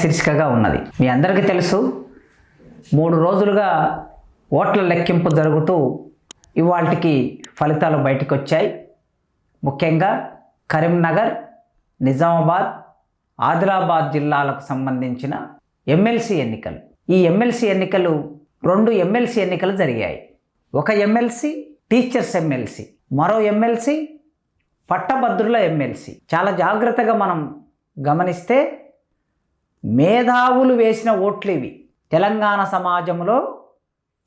శీర్షికగా ఉన్నది. మీ అందరికీ తెలుసు మూడు రోజులుగా ఓట్ల లెక్కింపు జరుగుతూ ఇవాళకి ఫలితాలు బయటకు వచ్చాయి ముఖ్యంగా కరీంనగర్ నిజామాబాద్ ఆదిలాబాద్ జిల్లాలకు సంబంధించిన ఎమ్మెల్సీ ఎన్నికలు. ఈ ఎమ్మెల్సీ ఎన్నికలు రెండు ఎమ్మెల్సీ ఎన్నికలు జరిగాయి. ఒక ఎమ్మెల్సీ టీచర్స్ ఎమ్మెల్సీ మరో ఎమ్మెల్సీ పట్టభద్రుల ఎమ్మెల్సీ. చాలా జాగ్రత్తగా మనం గమనిస్తే మేధావులు వేసిన ఓట్లేవి. తెలంగాణ సమాజంలో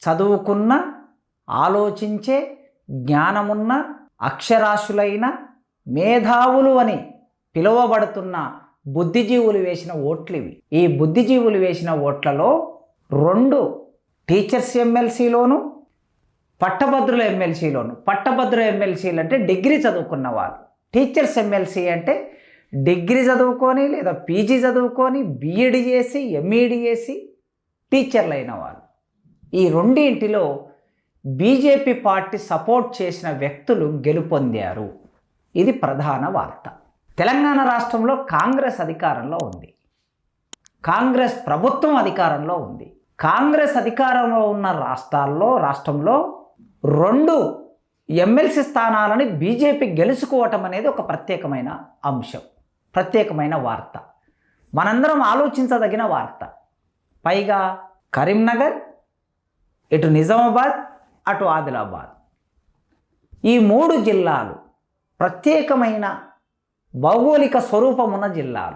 చదువుకున్న ఆలోచించే జ్ఞానమున్న అక్షరాస్యులైన మేధావులు అని పిలువబడుతున్న బుద్ధిజీవులు వేసిన ఓట్లివి. ఈ బుద్ధిజీవులు వేసిన ఓట్లలో రెండు టీచర్స్ ఎమ్మెల్సీలోను పట్టభద్రుల ఎమ్మెల్సీలోను. పట్టభద్రుల ఎమ్మెల్సీలు అంటే డిగ్రీ చదువుకున్న వాళ్ళు. టీచర్స్ ఎమ్మెల్సీ అంటే డిగ్రీ చదువుకొని లేదా పీజీ చదువుకొని బీఈడి చేసి ఎంఈడి చేసి టీచర్లు అయిన వాళ్ళు. ఈ రెండింటిలో బీజేపీ పార్టీ సపోర్ట్ చేసిన వ్యక్తులు గెలుపొందారు. ఇది ప్రధాన వార్త. తెలంగాణ రాష్ట్రంలో కాంగ్రెస్ అధికారంలో ఉంది. కాంగ్రెస్ ప్రభుత్వం అధికారంలో ఉంది. కాంగ్రెస్ అధికారంలో ఉన్న రాష్ట్రాల్లో రాష్ట్రంలో రెండు ఎమ్మెల్సీ స్థానాలని బీజేపీ గెలుచుకోవటం అనేది ఒక ప్రత్యేకమైన అంశం. ప్రత్యేకమైన వార్త. మనందరం ఆలోచించదగిన వార్త. పైగా కరీంనగర్ ఇటు నిజామాబాద్ అటు ఆదిలాబాద్. ఈ మూడు జిల్లాలు ప్రత్యేకమైన భౌగోళిక స్వరూపం ఉన్న జిల్లాలు.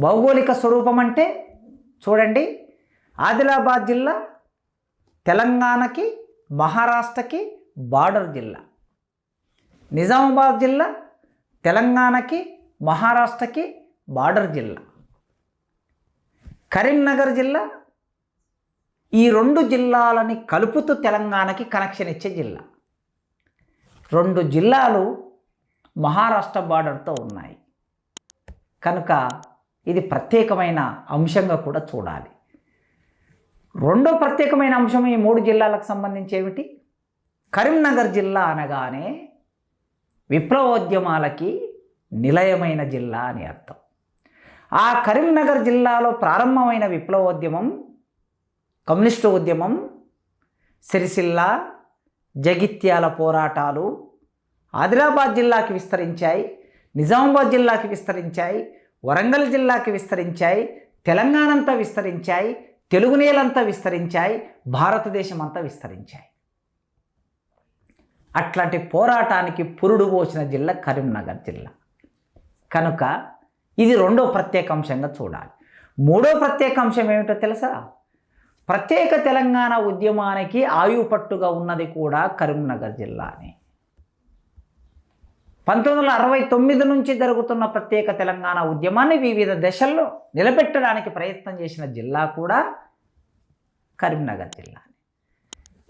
భౌగోళిక స్వరూపం అంటే చూడండి ఆదిలాబాద్ జిల్లా తెలంగాణకి మహారాష్ట్రకి బార్డర్ జిల్లా. నిజామాబాద్ జిల్లా తెలంగాణకి మహారాష్ట్రకి బార్డర్ జిల్లా. కరీంనగర్ జిల్లా. ఈ రెండు జిల్లాలని కలుపుతూ తెలంగాణకి కనెక్షన్ ఇచ్చే జిల్లా. రెండు జిల్లాలు మహారాష్ట్ర బార్డర్తో ఉన్నాయి. కనుక ఇది ప్రత్యేకమైన అంశంగా కూడా చూడాలి. రెండో ప్రత్యేకమైన అంశం ఈ మూడు జిల్లాలకు సంబంధించి ఏమిటి? కరీంనగర్ జిల్లా అనగానే విప్లవోద్యమాలకి నిలయమైన జిల్లా అని అర్థం. ఆ కరీంనగర్ జిల్లాలో ప్రారంభమైన విప్లవోద్యమం కమ్యూనిస్టు ఉద్యమం సిరిసిల్ల జగిత్యాల పోరాటాలు ఆదిలాబాద్ జిల్లాకి విస్తరించాయి నిజామాబాద్ జిల్లాకి విస్తరించాయి వరంగల్ జిల్లాకి విస్తరించాయి తెలంగాణ అంతా విస్తరించాయి తెలుగు నేలంతా విస్తరించాయి భారతదేశం అంతా విస్తరించాయి. అట్లాంటి పోరాటానికి పురుడు పోసిన జిల్లా కరీంనగర్ జిల్లా. కనుక ఇది రెండో ప్రత్యేక అంశంగా చూడాలి. మూడో ప్రత్యేక అంశం ఏమిటో తెలుసా? ప్రత్యేక తెలంగాణ ఉద్యమానికి ఆయుపట్టుగా ఉన్నది కూడా కరీంనగర్ జిల్లానే. పంతొమ్మిది వందల అరవై తొమ్మిది నుంచి జరుగుతున్న ప్రత్యేక తెలంగాణ ఉద్యమాన్ని వివిధ దశల్లో నిలబెట్టడానికి ప్రయత్నం చేసిన జిల్లా కూడా కరీంనగర్ జిల్లా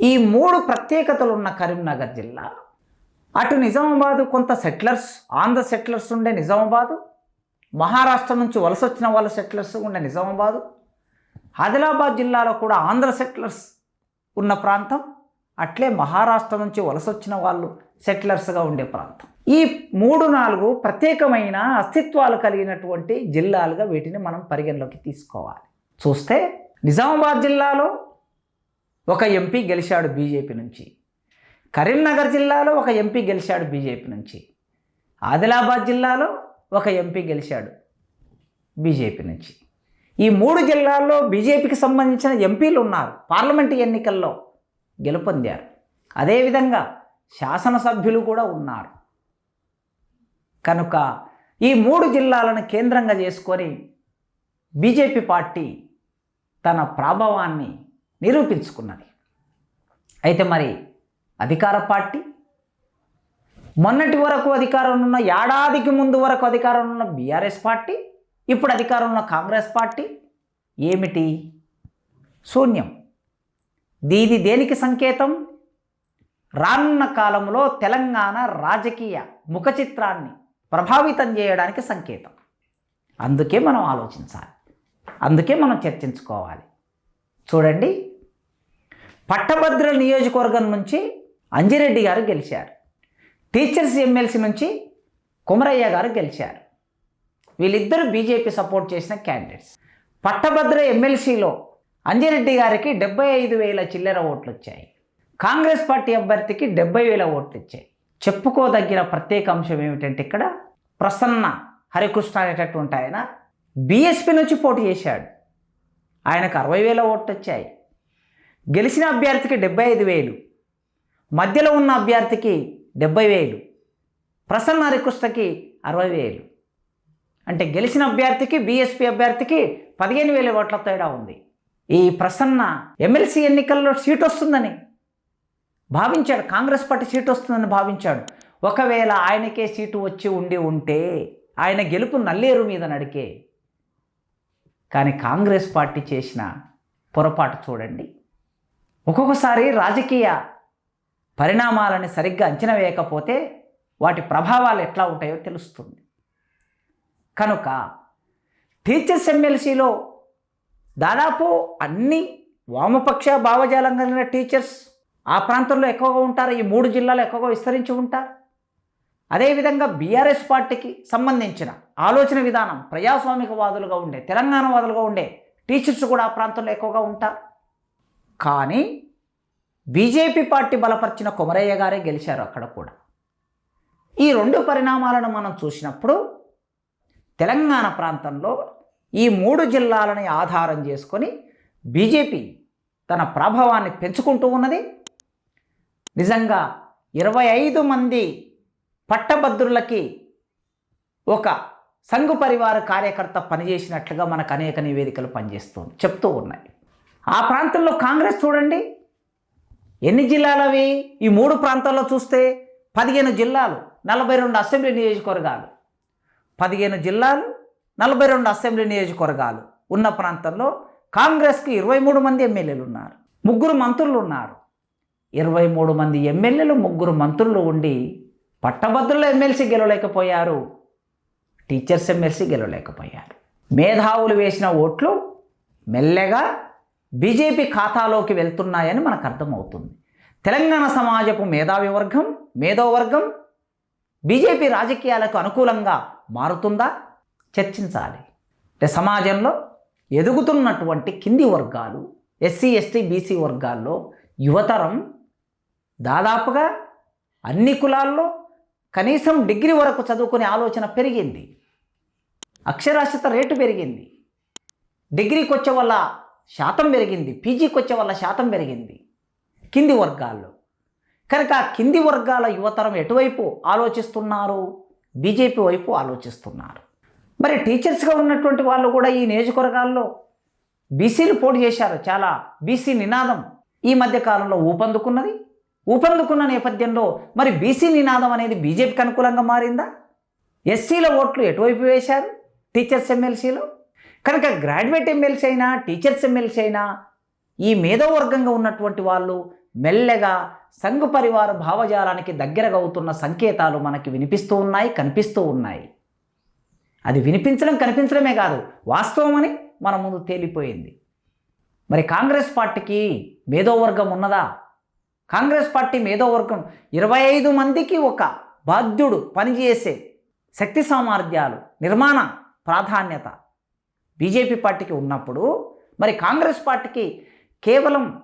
ఈ మూడు ప్రత్యేకతలు ఉన్న కరీంనగర్ జిల్లా అటు నిజామాబాదు కొంత సెటిలర్స్ ఆంధ్ర సెటిలర్స్ ఉండే నిజామాబాదు మహారాష్ట్ర నుంచి వలస వచ్చిన వాళ్ళ సెటిలర్స్ ఉండే నిజామాబాదు ఆదిలాబాద్ జిల్లాలో కూడా ఆంధ్ర సెటిలర్స్ ఉన్న ప్రాంతం అట్లే మహారాష్ట్ర నుంచి వలస వచ్చిన వాళ్ళు సెటిలర్స్గా ఉండే ప్రాంతం. ఈ మూడు నాలుగు ప్రత్యేకమైన అస్తిత్వాలు కలిగినటువంటి జిల్లాలుగా వీటిని మనం పరిగణలోకి తీసుకోవాలి. చూస్తే నిజామాబాద్ జిల్లాలో ఒక ఎంపీ గెలిచాడు బీజేపీ నుంచి. కరీంనగర్ జిల్లాలో ఒక ఎంపీ గెలిచాడు బీజేపీ నుంచి. ఆదిలాబాద్ జిల్లాలో ఒక ఎంపీ గెలిచాడు బీజేపీ నుంచి. ఈ మూడు జిల్లాల్లో బీజేపీకి సంబంధించిన ఎంపీలు ఉన్నారు. పార్లమెంటు ఎన్నికల్లో గెలుపొందారు. అదేవిధంగా శాసనసభ్యులు కూడా ఉన్నారు. కనుక ఈ మూడు జిల్లాలను కేంద్రంగా చేసుకొని బీజేపీ పార్టీ తన ప్రభావాన్ని నిరూపించుకున్నది. అయితే మరి అధికార పార్టీ. మొన్నటి వరకు అధికారంలో ఉన్న ఏడాదికి ముందు వరకు అధికారంలో ఉన్న బీఆర్ఎస్ పార్టీ ఇప్పుడు అధికారంలో ఉన్న కాంగ్రెస్ పార్టీ. ఏమిటి? శూన్యం. దీది దేనికి సంకేతం? రానున్న కాలంలో తెలంగాణ రాజకీయ ముఖ చిత్రాన్ని ప్రభావితం చేయడానికి సంకేతం. అందుకే మనం ఆలోచించాలి. అందుకే మనం చర్చించుకోవాలి. చూడండి. పట్టభద్ర నియోజకవర్గం నుంచి అంజిరెడ్డి గారు గెలిచారు. టీచర్స్ ఎమ్మెల్సీ నుంచి కుమరయ్య గారు గెలిచారు. వీళ్ళిద్దరూ బీజేపీ సపోర్ట్ చేసిన క్యాండిడేట్స్. పట్టభద్ర ఎమ్మెల్సీలో అంజిరెడ్డి గారికి డెబ్బై ఐదు వేల చిల్లర ఓట్లు వచ్చాయి కాంగ్రెస్ పార్టీ అభ్యర్థికి డెబ్బై వేల ఓట్లు వచ్చాయి చెప్పుకోదగిన ప్రత్యేక అంశం ఏమిటంటే ఇక్కడ ప్రసన్న హరికృష్ణ అనేటటువంటి ఆయన బీఎస్పీ నుంచి పోటీ చేశాడు. ఆయనకు అరవై వేల ఓట్లు వచ్చాయి గెలిచిన అభ్యర్థికి డెబ్బై ఐదు వేలు. మధ్యలో ఉన్న అభ్యర్థికి డెబ్బై వేలు ప్రసన్న రిక్వెస్ట్కి అరవై వేలు. అంటే గెలిచిన అభ్యర్థికి బీఎస్పీ అభ్యర్థికి పదిహేను వేల ఓట్ల తేడా ఉంది. ఈ ప్రసన్న ఎమ్మెల్సీ ఎన్నికల్లో సీట్ వస్తుందని భావించాడు. కాంగ్రెస్ పార్టీ సీట్ వస్తుందని భావించాడు. ఒకవేళ ఆయనకే సీటు వచ్చి ఉండి ఉంటే ఆయన గెలుపు నల్లేరు మీద నడికే. కానీ కాంగ్రెస్ పార్టీ చేసిన పొరపాటు చూడండి. ఒక్కొక్కసారి రాజకీయ పరిణామాలని సరిగ్గా అంచనా వేయకపోతే వాటి ప్రభావాలు ఎట్లా ఉంటాయో తెలుస్తుంది. కనుక టీచర్స్ ఎమ్మెల్సీలో దాదాపు అన్ని వామపక్ష భావజాలం కలిగిన టీచర్స్ ఆ ప్రాంతంలో ఎక్కువగా ఉంటారు ఈ మూడు జిల్లాలు ఎక్కువగా విస్తరించి ఉంటారు. అదేవిధంగా బీఆర్ఎస్ పార్టీకి సంబంధించిన ఆలోచన విధానం ప్రజాస్వామికవాదులుగా ఉండే తెలంగాణ వాదులుగా ఉండే టీచర్స్ కూడా ఆ ప్రాంతంలో ఎక్కువగా ఉంటారు. కానీ బీజేపీ పార్టీ బలపరిచిన కొమరయ్య గారే గెలిచారు అక్కడ కూడా. ఈ రెండు పరిణామాలను మనం చూసినప్పుడు తెలంగాణ ప్రాంతంలో ఈ మూడు జిల్లాలని ఆధారం చేసుకొని బీజేపీ తన ప్రభావాన్ని పెంచుకుంటూ ఉన్నది. నిజంగా ఇరవై ఐదు మంది పట్టభద్రులకి ఒక సంఘు పరివార కార్యకర్త పనిచేసినట్లుగా మనకు అనేక నివేదికలు పనిచేస్తూ చెప్తూ ఉన్నాయి. ఆ ప్రాంతంలో కాంగ్రెస్ చూడండి. ఎన్ని జిల్లాలు అవి ఈ మూడు ప్రాంతాల్లో చూస్తే పదిహేను జిల్లాలు నలభై రెండు అసెంబ్లీ నియోజకవర్గాలు. పదిహేను జిల్లాలు నలభై రెండు అసెంబ్లీ నియోజకవర్గాలు. ఉన్న ప్రాంతంలో కాంగ్రెస్కి ఇరవై మూడు మంది ఎమ్మెల్యేలు ఉన్నారు ముగ్గురు మంత్రులు ఉన్నారు. ఇరవై మూడు మంది ఎమ్మెల్యేలు ముగ్గురు మంత్రులు ఉండి పట్టభద్రుల ఎమ్మెల్సీ గెలవలేకపోయారు టీచర్స్ ఎమ్మెల్సీ గెలవలేకపోయారు. మేధావులు వేసిన ఓట్లు మెల్లగా బీజేపీ ఖాతాలోకి వెళ్తున్నాయని మనకు అర్థమవుతుంది. తెలంగాణ సమాజపు మేధావి వర్గం మేధోవర్గం బీజేపీ రాజకీయాలకు అనుకూలంగా మారుతుందా? చర్చించాలి. అంటే సమాజంలో ఎదుగుతున్నటువంటి కింది వర్గాలు ఎస్సీ ఎస్టీ బీసీ వర్గాల్లో యువతరం దాదాపుగా అన్ని కులాల్లో కనీసం డిగ్రీ వరకు చదువుకునే ఆలోచన పెరిగింది. అక్షరాస్యత రేటు పెరిగింది. డిగ్రీకి వచ్చే వల్ల శాతం పెరిగింది. పీజీకి వచ్చే వల్ల శాతం పెరిగింది. కింది వర్గాల్లో. కనుక కింది వర్గాల యువతరం ఎటువైపు ఆలోచిస్తున్నారు? బీజేపీ వైపు ఆలోచిస్తున్నారు. మరి టీచర్స్గా ఉన్నటువంటి వాళ్ళు కూడా ఈ నియోజకవర్గాల్లో బీసీలు పోటీ చేశారు. చాలా బీసీ నినాదం ఈ మధ్య కాలంలో ఊపందుకున్నది. ఊపందుకున్న నేపథ్యంలో మరి బీసీ నినాదం అనేది బీజేపీకి అనుకూలంగా మారిందా? ఎస్సీల ఓట్లు ఎటువైపు వేశారు? టీచర్స్ ఎమ్మెల్సీలో? కనుక గ్రాడ్యుయేట్ ఎమ్మెల్సీ అయినా టీచర్స్ ఎమ్మెల్సీ అయినా ఈ మేధోవర్గంగా ఉన్నటువంటి వాళ్ళు మెల్లగా సంఘ పరివార భావజాలానికి దగ్గరగా అవుతున్న సంకేతాలు మనకి వినిపిస్తూ ఉన్నాయి కనిపిస్తూ ఉన్నాయి. అది వినిపించడం కనిపించడమే కాదు వాస్తవం అని మన ముందు తేలిపోయింది. మరి కాంగ్రెస్ పార్టీకి మేధోవర్గం ఉన్నదా? కాంగ్రెస్ పార్టీ మేధోవర్గం ఇరవై ఐదు మందికి ఒక బాధ్యుడు పనిచేసే శక్తి సామర్థ్యాలు నిర్మాణ ప్రాధాన్యత. బీజేపీ పార్టీకి ఉన్నప్పుడు మరి కాంగ్రెస్ పార్టీకి కేవలం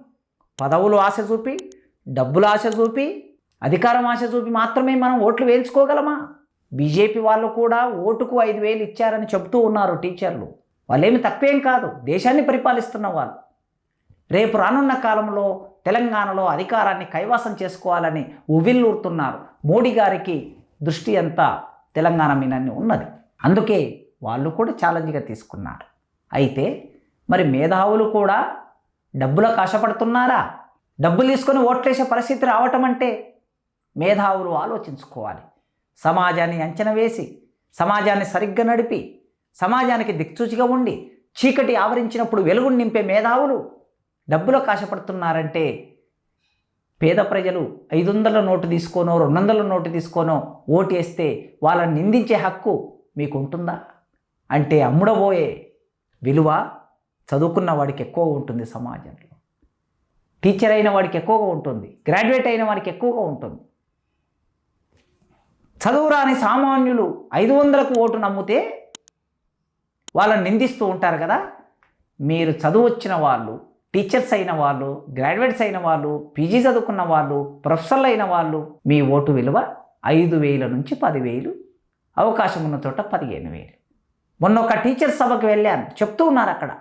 పదవులు ఆశ చూపి డబ్బులు ఆశ చూపి అధికారం ఆశ చూపి మాత్రమే మనం ఓట్లు వేయించుకోగలమా? బీజేపీ వాళ్ళు కూడా ఓటుకు ఐదు వేలు ఇచ్చారని చెబుతూ ఉన్నారు టీచర్లు. వాళ్ళేమి తప్పేం కాదు. దేశాన్ని పరిపాలిస్తున్న వాళ్ళు. రేపు రానున్న కాలంలో తెలంగాణలో అధికారాన్ని కైవాసం చేసుకోవాలని ఉవ్విల్లూరుతున్నారు మోడీ గారికి దృష్టి అంతా తెలంగాణ మీనన్ని ఉన్నది. అందుకే వాళ్ళు కూడా ఛాలెంజ్గా తీసుకున్నారు. అయితే మరి మేధావులు కూడా డబ్బులకు ఆశపడుతున్నారా డబ్బులు తీసుకొని ఓట్లేసే పరిస్థితి రావటం అంటే మేధావులు ఆలోచించుకోవాలి. సమాజాన్ని అంచనా వేసి సమాజాన్ని సరిగ్గా నడిపి సమాజానికి దిక్సూచిగా ఉండి చీకటి ఆవరించినప్పుడు వెలుగును నింపే మేధావులు డబ్బులకు ఆశపడుతున్నారంటే పేద ప్రజలు ఐదు వందల నోటు తీసుకోనో రెండు వందల నోటు తీసుకోనో ఓటేస్తే వాళ్ళని నిందించే హక్కు మీకు ఉంటుందా అంటే అమ్ముడబోయే విలువ చదువుకున్న వాడికి ఎక్కువగా ఉంటుంది సమాజంలో. టీచర్ అయిన వాడికి ఎక్కువగా ఉంటుంది. గ్రాడ్యుయేట్ అయిన వాడికి ఎక్కువగా ఉంటుంది. చదువురాని సామాన్యులు ఐదు వందలకు ఓటు నమ్మితే వాళ్ళని నిందిస్తూ ఉంటారు కదా. మీరు చదువు వచ్చిన వాళ్ళు టీచర్స్ అయిన వాళ్ళు గ్రాడ్యుయేట్స్ అయిన వాళ్ళు పీజీ చదువుకున్న వాళ్ళు ప్రొఫెసర్లు అయిన వాళ్ళు మీ ఓటు విలువ ఐదు వేల నుంచి పదివేలు అవకాశం ఉన్న చోట పదిహేను వేలు. మొన్న ఒక టీచర్ సభకు వెళ్ళాను. చెప్తూ ఉన్నారు అక్కడ.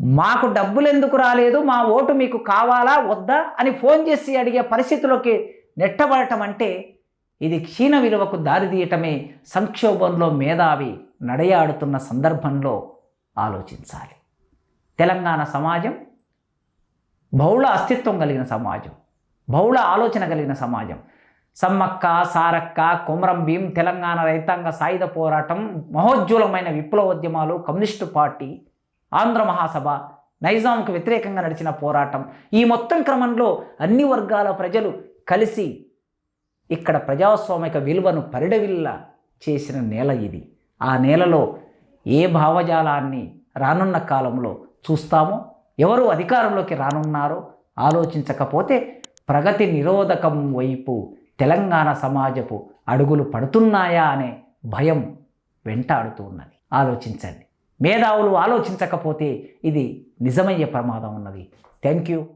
మాకు డబ్బులు ఎందుకు రాలేదు? మా ఓటు మీకు కావాలా? వద్దా? అని ఫోన్ చేసి అడిగే పరిస్థితిలోకి నెట్టబడటం అంటే ఇది క్షీణ విలువకు దారితీయటమే సంక్షోభంలో మేధావి నడయాడుతున్న సందర్భంలో ఆలోచించాలి. తెలంగాణ సమాజం బహుళ అస్తిత్వం కలిగిన సమాజం బహుళ ఆలోచన కలిగిన సమాజం. సమ్మక్క సారక్క కొమరం భీం తెలంగాణ రైతాంగ సాయుధ పోరాటం మహోజ్వలమైన విప్లవోద్యమాలు కమ్యూనిస్టు పార్టీ ఆంధ్ర మహాసభ నైజాంకు వ్యతిరేకంగా నడిచిన పోరాటం. ఈ మొత్తం క్రమంలో అన్ని వర్గాల ప్రజలు కలిసి ఇక్కడ ప్రజాస్వామిక విలువను పరిడవిల్ల చేసిన నేల ఇది. ఆ నేలలో ఏ భావజాలాన్ని రానున్న కాలంలో చూస్తామో ఎవరు అధికారంలోకి రానున్నారో ఆలోచించకపోతే ప్రగతి నిరోధకం వైపు తెలంగాణ సమాజపు అడుగులు పడుతున్నాయా అనే భయం వెంటాడుతూ ఉన్నది. ఆలోచించండి. మేధావులు ఆలోచించకపోతే ఇది నిజమయ్యే ప్రమాదం ఉన్నది. Thank you